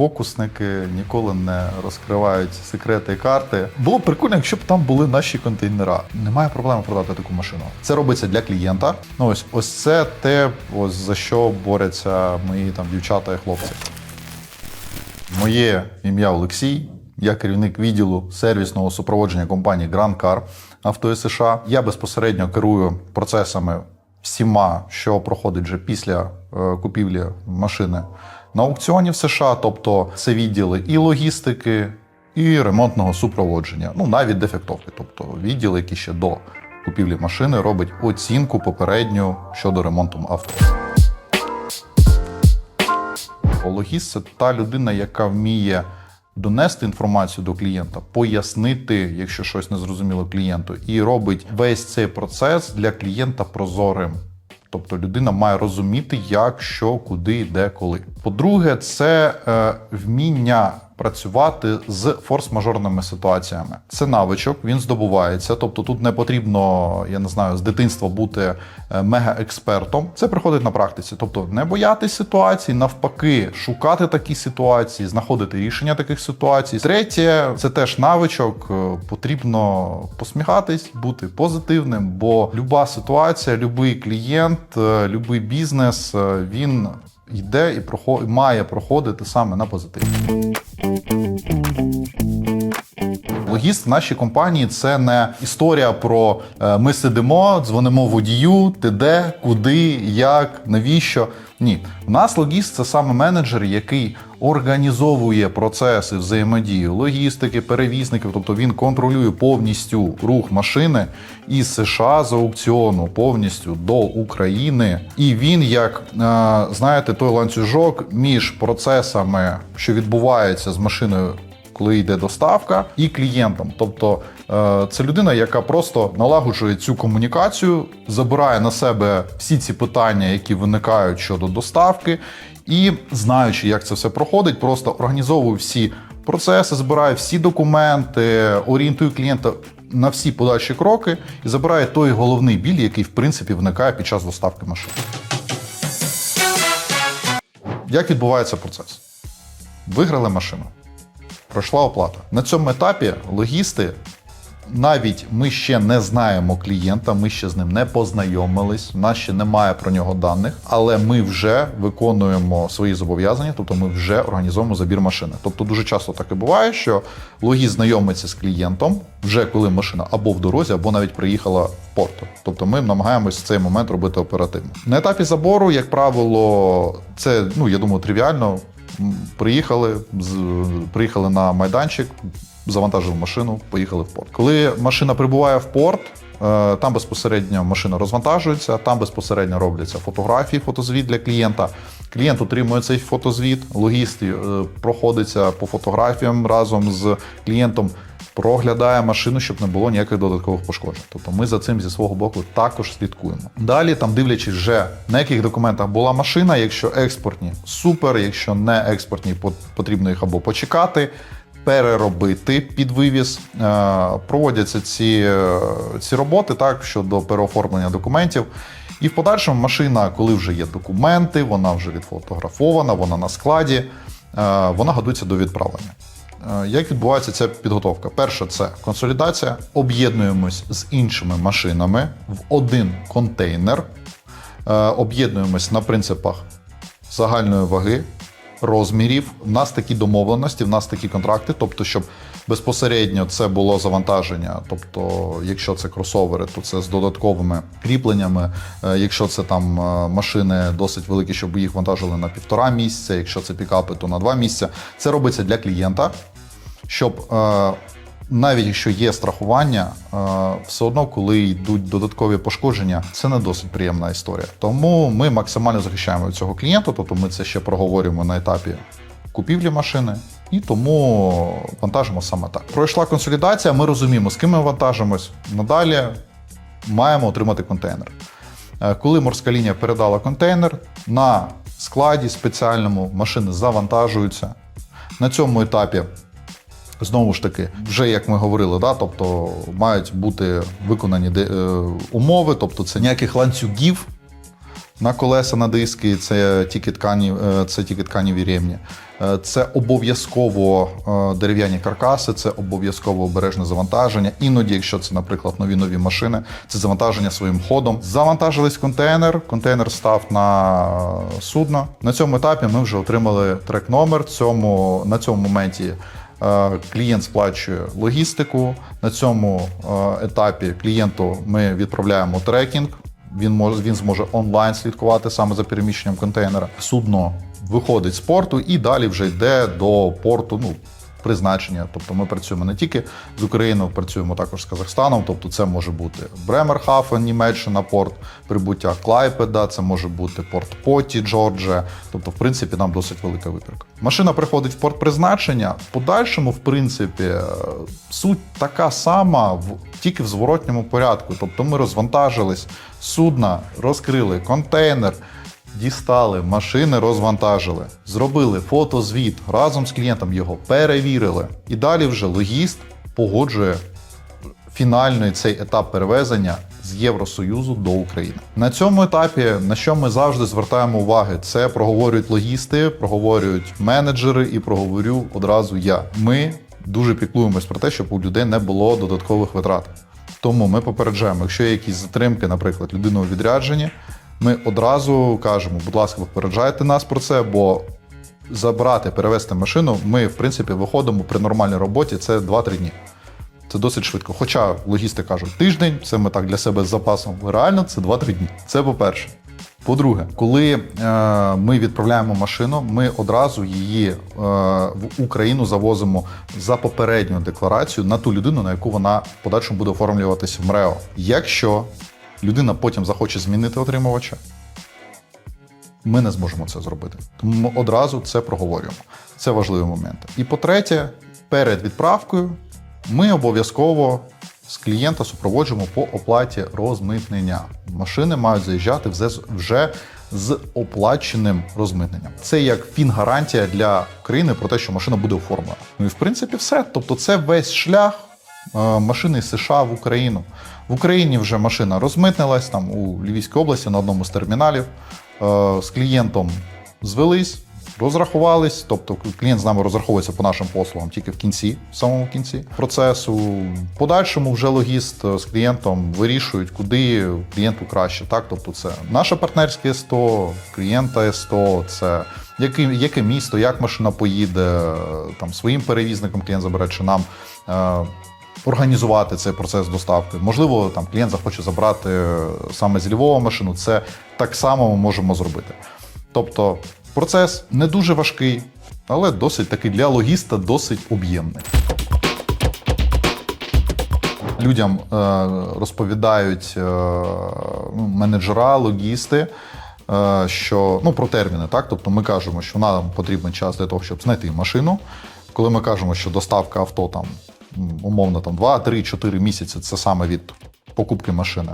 фокусники ніколи не розкривають секрети і карти. Було б прикольно, якщо б там були наші контейнера. Немає проблеми продати таку машину. Це робиться для клієнта. Ну ось ось це те, ось за що борються мої там дівчата і хлопці. Моє ім'я Олексій. Я керівник відділу сервісного супроводження компанії Grand Car Авто США. Я безпосередньо керую процесами всіма, що проходить вже після е, купівлі машини на аукціоні в США. Тобто це відділи і логістики, і ремонтного супроводження, ну навіть дефектовки, тобто відділ, який ще до купівлі машини робить оцінку попередню щодо ремонту авто. Логіст це та людина, яка вміє донести інформацію до клієнта, пояснити, якщо щось не зрозуміло клієнту, і робить весь цей процес для клієнта прозорим. Тобто людина має розуміти, як, що, куди, де, коли. По-друге, це е, вміння працювати з форс-мажорними ситуаціями. Це навичок, він здобувається. Тобто тут не потрібно, я не знаю, з дитинства бути е, мега-експертом. Це приходить на практиці. Тобто не боятись ситуацій, навпаки, шукати такі ситуації, знаходити рішення таких ситуацій. Третє, це теж навичок. е, Потрібно посміхатись, бути позитивним, бо люба ситуація, любий клієнт, е, любий бізнес, він йде і прохо- має проходити саме на позитиві. Логіст в нашій компанії це не історія про е, ми сидимо, дзвонимо водію, ти де, куди, як, навіщо. Ні, у нас логіст це саме менеджер, який організовує процеси взаємодії логістики, перевізників, тобто він контролює повністю рух машини із США з аукціону повністю до України. І він, як е, знаєте, той ланцюжок між процесами, що відбуваються з машиною коли йде доставка, і клієнтам. Тобто е, це людина, яка просто налагоджує цю комунікацію, забирає на себе всі ці питання, які виникають щодо доставки, і знаючи, як це все проходить, просто організовує всі процеси, збирає всі документи, орієнтує клієнта. На всі подальші кроки і забирає той головний біль, який в принципі виникає під час доставки машини. Як відбувається процес? Виграли машину пройшла оплата. На цьому етапі логісти, навіть ми ще не знаємо клієнта, ми ще з ним не познайомились, у нас ще немає про нього даних, але ми вже виконуємо свої зобов'язання, тобто ми вже організовуємо забір машини. Тобто дуже часто так і буває, що логіст знайомиться з клієнтом вже коли машина або в дорозі, або навіть приїхала в порт. Тобто ми намагаємось в цей момент робити оперативно. На етапі забору, як правило, це ну я думаю, тривіально. Приїхали, приїхали на майданчик, завантажили машину, поїхали в порт. Коли машина прибуває в порт, е, там безпосередньо машина розвантажується, там безпосередньо робляться фотографії, фотозвіт для клієнта. Клієнт отримує цей фотозвіт, логіст е, проходиться по фотографіям разом з клієнтом. Проглядає машину, щоб не було ніяких додаткових пошкоджень. Тобто ми за цим зі свого боку також слідкуємо. Далі, там дивлячись, вже на яких документах була машина, якщо експортні супер, якщо не експортні, потрібно їх або почекати, переробити під вивіз. Е, Проводяться ці, е, ці роботи так щодо переоформлення документів. І в подальшому машина, коли вже є документи, вона вже відфотографована, вона на складі, е, вона готується до відправлення. Е, Як відбувається ця підготовка? Перше, це консолідація. Об'єднуємось з іншими машинами в один контейнер. Е, Об'єднуємось на принципах загальної ваги, розмірів. У нас такі домовленості, в нас такі контракти, тобто, щоб безпосередньо це було завантаження. Тобто, якщо це кросовери, то це з додатковими кріпленнями. Е, Якщо це там машини досить великі, щоб їх вантажили на півтора місяця, якщо це пікапи, то на два місяця. Це робиться для клієнта, щоб е, навіть якщо є страхування, е, все одно, коли йдуть додаткові пошкодження, це не досить приємна історія. Тому ми максимально захищаємо цього клієнта, тобто ми це ще проговорюємо на етапі купівлі машини. І тому вантажимо саме так. Пройшла консолідація, ми розуміємо, з ким ми вантажимось. Надалі маємо отримати контейнер. Е, Коли морська лінія передала контейнер, на складі спеціальному машини завантажуються. На цьому етапі Знову ж таки, вже як ми говорили, да, тобто мають бути виконані де- е, умови, тобто це ніяких ланцюгів На колеса, на диски це тільки ткані, е, це тільки тканіві ремні. Е, Це обов'язково е, дерев'яні каркаси, це обов'язково обережне завантаження. Іноді, якщо це, наприклад, нові нові машини, це завантаження своїм ходом. Завантажились контейнер, контейнер став на судно. На цьому етапі ми вже отримали трек-номер. Цьому на цьому моменті. Е, Клієнт сплачує логістику. На цьому е, етапі клієнту ми відправляємо трекінг. Він може він зможе онлайн слідкувати саме за переміщенням контейнера. Судно виходить з порту і далі вже йде до порту. Ну призначення. Тобто ми працюємо не тільки з Україною, працюємо також з Казахстаном. Тобто, це може бути Бремерхафен, Німеччина, порт прибуття Клайпеда, це може бути порт Поті, Джорджія. Тобто, в принципі, нам досить велика вибірка. Машина приходить в порт призначення. В подальшому, в принципі, е, суть така сама, в тільки в зворотньому порядку. Тобто, ми розвантажились судна, розкрили контейнер. Дістали машини, розвантажили, зробили фотозвіт разом з клієнтом його перевірили. І далі вже логіст погоджує фінальний цей етап перевезення з Євросоюзу до України. На цьому етапі, на що ми завжди звертаємо уваги, це проговорюють логісти, проговорюють менеджери і проговорю одразу я. Ми дуже піклуємось про те, щоб у людей не було додаткових витрат. Тому ми попереджаємо, якщо є якісь затримки, наприклад, людина у відрядженні, ми одразу кажемо, будь ласка, попереджайте нас про це, бо забрати, перевезти машину, ми, в принципі, виходимо при нормальній роботі це 2-3 дні. Це досить швидко. Хоча логісти кажуть тиждень, це ми так для себе з запасом. Реально це 2-3 дні. Це по-перше. По-друге, коли е, ми відправляємо машину, ми одразу її е, в Україну завозимо за попередню декларацію на ту людину, на яку вона в подальшому буде оформлюватися в МРЕО. Якщо людина потім захоче змінити отримувача, ми не зможемо це зробити. Тому ми одразу це проговорюємо. Це важливий момент. І по-третє, перед відправкою ми обов'язково з клієнта супроводжуємо по оплаті розмитнення. Машини мають заїжджати вже- з оплаченим розмитненням. Це як фінгарантія для країни про те, що машина буде оформлена. Ну і в принципі все. Тобто, це весь шлях машини з США в Україну. В Україні вже машина розмитнилась там у Львівській області на одному з терміналів. Е, З клієнтом звелись, розрахувались. Тобто клієнт з нами розраховується по нашим послугам тільки в кінці, в самому кінці процесу. Подальшому вже логіст е, з клієнтом вирішують, куди клієнту краще. Так, тобто, це наше партнерське СТО, клієнта СТО, це яке, яке місто, як машина поїде, е, там своїм перевізником клієнт забере чи нам. Організувати цей процес доставки. Можливо, там клієнт захоче забрати е, саме з Львова машину. Це так само ми можемо зробити. Тобто процес не дуже важкий, але досить таки для логіста досить об'ємний. Людям е, розповідають е, ну, менеджера, логісти, що ну про терміни, так тобто ми кажемо, що нам потрібен час для того, щоб знайти машину. Коли ми кажемо, що доставка авто там умовно там 2, 3, 4 місяці, це саме від покупки машини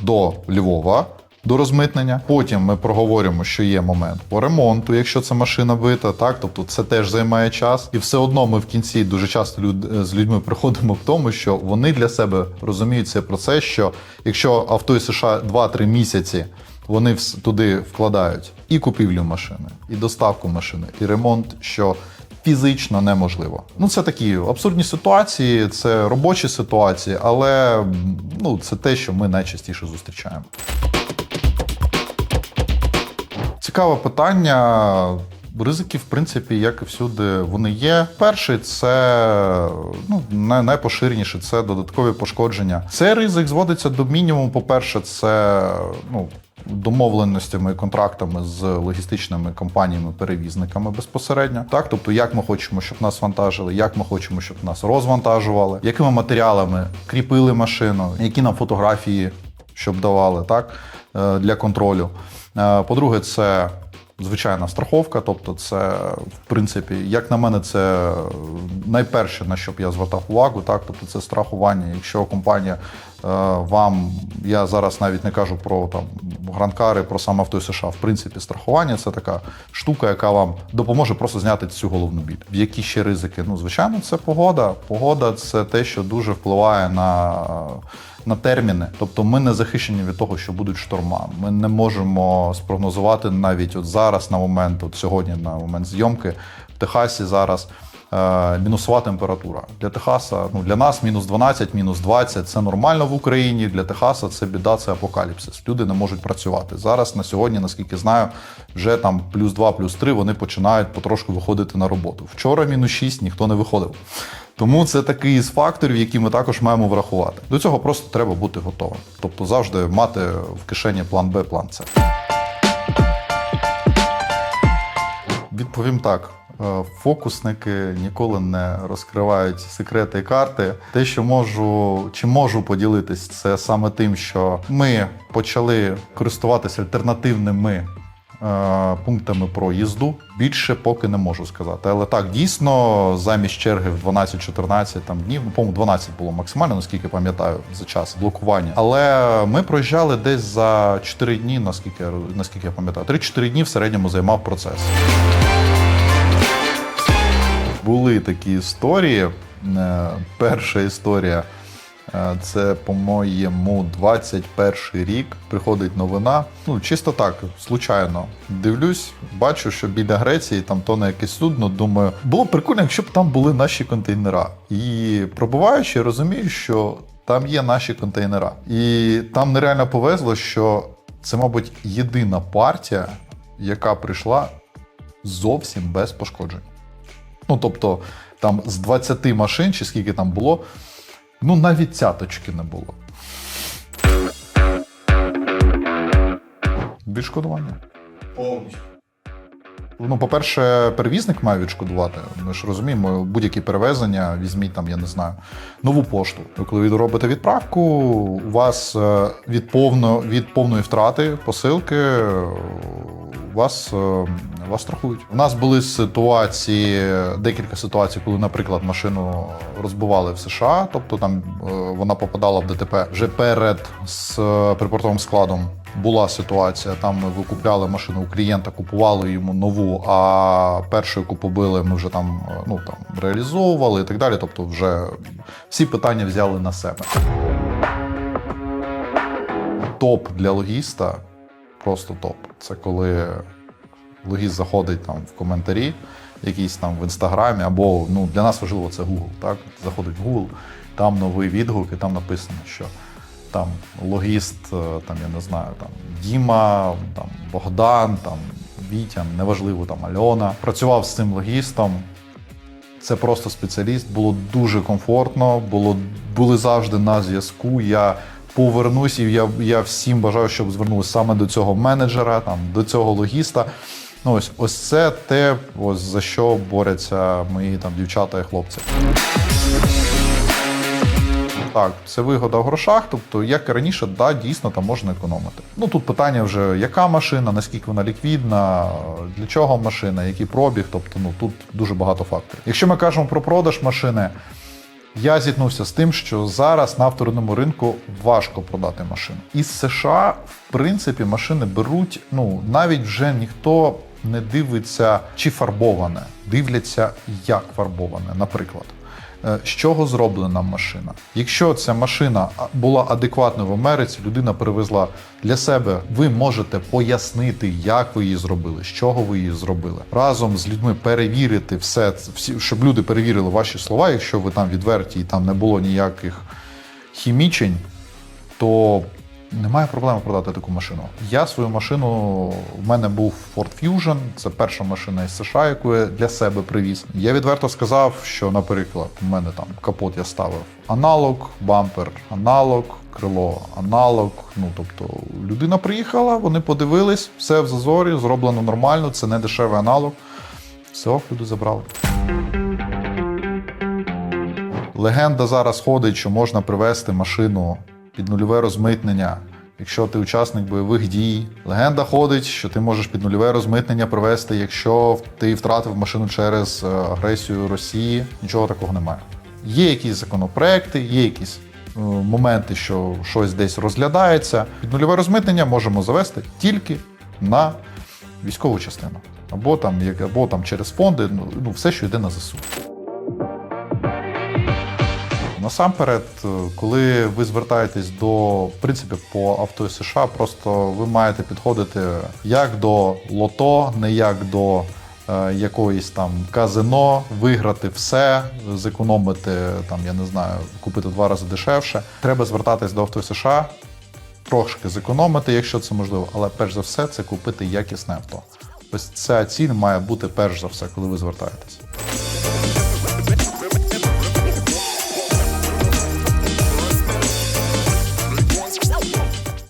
до Львова. До розмитнення. Потім ми проговоримо, що є момент по ремонту, якщо це машина бита, так тобто це теж займає час. І все одно ми в кінці дуже часто люд, з людьми приходимо в тому, що вони для себе розуміють цей процес, що якщо авто із США 2-3 місяці вони туди вкладають і купівлю машини, і доставку машини, і ремонт, що фізично неможливо. Ну це такі абсурдні ситуації, це робочі ситуації, але ну це те, що ми найчастіше зустрічаємо. Цікаве питання. Ризики, в принципі, як і всюди, вони є. Перший це ну, найпоширеніше це додаткові пошкодження. Цей ризик зводиться до мінімуму. По-перше, це ну, домовленостями і контрактами з логістичними компаніями-перевізниками безпосередньо. Так, тобто, як ми хочемо, щоб нас вантажили, як ми хочемо, щоб нас розвантажували, якими матеріалами кріпили машину, які нам фотографії щоб давали так, е, для контролю. Е, По-друге, це звичайна страховка, тобто, це, в принципі, як на мене, це найперше, на що б я звертав увагу, так, тобто це страхування. Якщо компанія вам я зараз навіть не кажу про там гранкари, про сам авто США. В принципі, страхування це така штука, яка вам допоможе просто зняти цю головну біль. Які ще ризики? Ну, звичайно, це погода. Погода це те, що дуже впливає на. На терміни, тобто ми не захищені від того, що будуть шторма. Ми не можемо спрогнозувати навіть от зараз, на момент, от сьогодні, на момент зйомки в Техасі зараз мінусова температура. Для Техаса, ну для нас мінус 12, мінус 20 це нормально в Україні. Для Техаса це біда, це апокаліпсис. Люди не можуть працювати. Зараз на сьогодні, наскільки знаю, вже там плюс 2, плюс 3 вони починають потрошку виходити на роботу. Вчора мінус 6 ніхто не виходив. Тому це такий із факторів, які ми також маємо врахувати. До цього просто треба бути готовим. Тобто завжди мати в кишені план Б, план С. Відповім так. Е, Фокусники ніколи не розкривають секрети і карти. Те, що можу чи можу поділитись, це саме тим, що ми почали користуватися альтернативними е, пунктами про їзду. Більше поки не можу сказати. Але так, дійсно, замість черги в 12-14 там днів, ну, по-моєму, 12 було максимально, наскільки пам'ятаю, за час блокування. Але ми проїжджали десь за 4 дні, наскільки, наскільки я пам'ятаю. 3-4 дні в середньому займав процес. Були такі історії. Е, Перша історія е, це, по-моєму, 21 рік. Приходить новина. Ну, чисто так, случайно. Дивлюсь, бачу, що біля Греції там тоне якесь судно. Думаю, було прикольно, якщо б там були наші контейнера. І пробуваючи, розумію, що там є наші контейнера. І там нереально повезло, що це, мабуть, єдина партія, яка прийшла зовсім без пошкоджень. Ну, тобто, там з 20 машин, чи скільки там було, ну навіть цяточки не було. Відшкодування. Повністю. Ну, по-перше, перевізник має відшкодувати. Ми ж розуміємо, будь-які перевезення, візьміть там, я не знаю, нову пошту. Коли ви робите відправку, у вас е, від, повно, від повної втрати посилки вас, е, вас страхують. У нас були ситуації, декілька ситуацій, коли, наприклад, машину розбивали в США, тобто там е, вона попадала в ДТП вже перед з е, припортовим складом. Була ситуація, там ми викупляли машину у клієнта, купували йому нову, а першу, яку побили, ми вже там, ну, там реалізовували і так далі. Тобто, вже всі питання взяли на себе. Топ для логіста просто топ. Це коли логіст заходить там в коментарі, якісь там в інстаграмі, або ну, для нас важливо це Google. Так? Заходить в Google, там новий відгук, і там написано, що там логіст, е, там, я не знаю, там Діма, там Богдан, там Вітя, неважливо, там Альона. Працював з цим логістом. Це просто спеціаліст, було дуже комфортно, було, були завжди на зв'язку. Я повернусь і я, я всім бажаю, щоб звернулися саме до цього менеджера, там, до цього логіста. Ну, ось, ось це те, ось, за що борються мої там, дівчата і хлопці. Так, це вигода в грошах, тобто, як і раніше, да, дійсно там можна економити. Ну тут питання вже, яка машина, наскільки вона ліквідна, для чого машина, який пробіг, тобто ну тут дуже багато факторів. Якщо ми кажемо про продаж машини, я зіткнувся з тим, що зараз на вторинному ринку важко продати машину. Із США, в принципі, машини беруть, ну навіть вже ніхто не дивиться, чи фарбоване, дивляться, як фарбоване, наприклад. Е, З чого зроблена машина? Якщо ця машина була адекватною в Америці, людина привезла для себе, ви можете пояснити, як ви її зробили, з чого ви її зробили. Разом з людьми перевірити все, всі, щоб люди перевірили ваші слова. Якщо ви там відверті і там не було ніяких хімічень, то немає проблеми продати таку машину. Я свою машину, у мене був Ford Fusion, це перша машина із США, яку я для себе привіз. Я відверто сказав, що, наприклад, у мене там капот я ставив аналог, бампер, аналог, крило, аналог. Ну тобто людина приїхала, вони подивились, все в зазорі, зроблено нормально, це не дешевий аналог. Все, люди забрали. Легенда зараз ходить, що можна привезти машину під нульове розмитнення, якщо ти учасник бойових дій. Легенда ходить, що ти можеш під нульове розмитнення привезти, якщо ти втратив машину через е, агресію Росії. Нічого такого немає. Є якісь законопроекти, є якісь е, моменти, що щось десь розглядається, під нульове розмитнення можемо завести тільки на військову частину. Або там, або там через фонди, ну, ну все, що йде на ЗСУ. Насамперед, е, коли ви звертаєтесь до в принципі по авто США, просто ви маєте підходити як до лото, не як до е, якоїсь там казино, виграти все, зекономити там, я не знаю, купити два рази дешевше. Треба звертатись до авто США, трошки зекономити, якщо це можливо, але перш за все це купити якісне авто. Ось ця ціль має бути перш за все, коли ви звертаєтесь.